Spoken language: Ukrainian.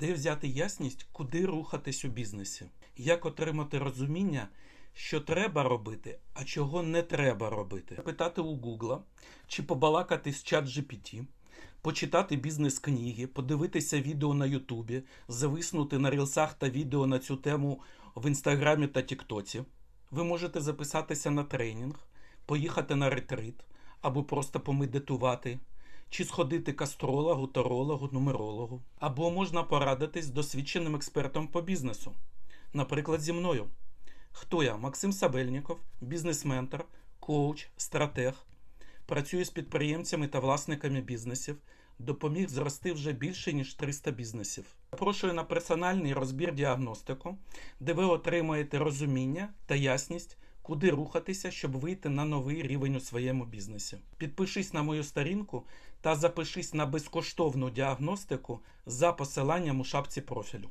Де взяти ясність, куди рухатись у бізнесі? Як отримати розуміння, що треба робити, а чого не треба робити? Питати у Гугла чи побалакати з чат GPT, почитати бізнес-книги, подивитися відео на Ютубі, зависнути на рілсах та відео на цю тему в Інстаграмі та Тіктоці. Ви можете записатися на тренінг, поїхати на ретрит або просто помедитувати, чи сходити к астрологу, тарологу, нумерологу. Або можна порадитись з досвідченим експертом по бізнесу, наприклад, зі мною. Хто я? Максим Сабельніков, бізнес-ментор, коуч, стратег. Працюю з підприємцями та власниками бізнесів. Допоміг зрости вже більше ніж 300 бізнесів. Запрошую на персональний розбір діагностику, де ви отримаєте розуміння та ясність, куди рухатися, щоб вийти на новий рівень у своєму бізнесі. Підпишись на мою сторінку та запишись на безкоштовну діагностику за посиланням у шапці профілю.